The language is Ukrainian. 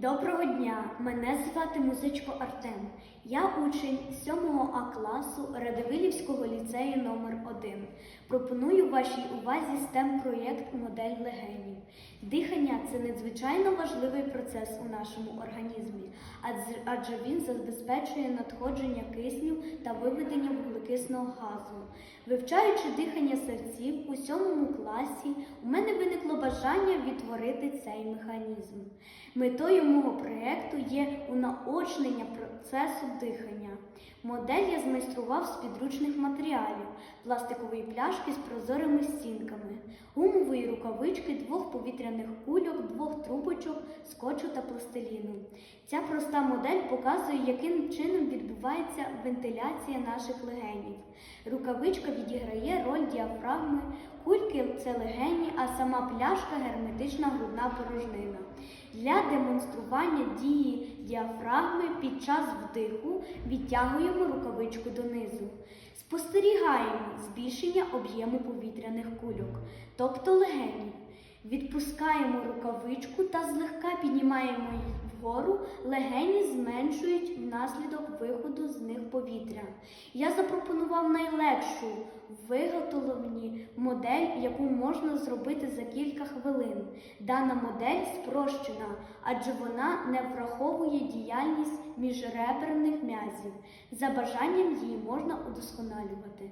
Доброго дня! Мене звати Музичко Артем. Я учень 7 А класу Радивилівського ліцею номер 1 Пропоную вашій увазі STEM проєкт Модель легенів. Дихання це надзвичайно важливий процес у нашому організмі, адже він забезпечує надходження кисню та виведення вуглекисного газу. Вивчаючи дихання серців у сьомому класі, у мене виникло бажання відтворити цей механізм. Метою мого проєкту є унаочнення процесу дихання. Модель я змайстрував з підручних матеріалів, пластикової пляшки з прозорими стінками, гумової рукавички, двох повітряних кульок, двох трубочок, скотчу та пластиліну. Ця проста модель показує, яким чином відбувається вентиляція наших легенів. Рукавичка відіграє роль діафрагми, кульки це легені, а сама пляшка герметична грудна порожнина. Для демонстрування дії діафрагми під час вдиху відтягуємо рукавичку донизу. Спостерігаємо збільшення об'єму повітряних кульок, тобто легенів. Відпускаємо рукавичку та злегка піднімаємо їх вгору, легені зменшують внаслідок виходу з них повітря. Я запропонував найлегшу в виготовленні модель, яку можна зробити за кілька хвилин. Дана модель спрощена, адже вона не враховує діяльність міжреберних м'язів. За бажанням її можна удосконалювати.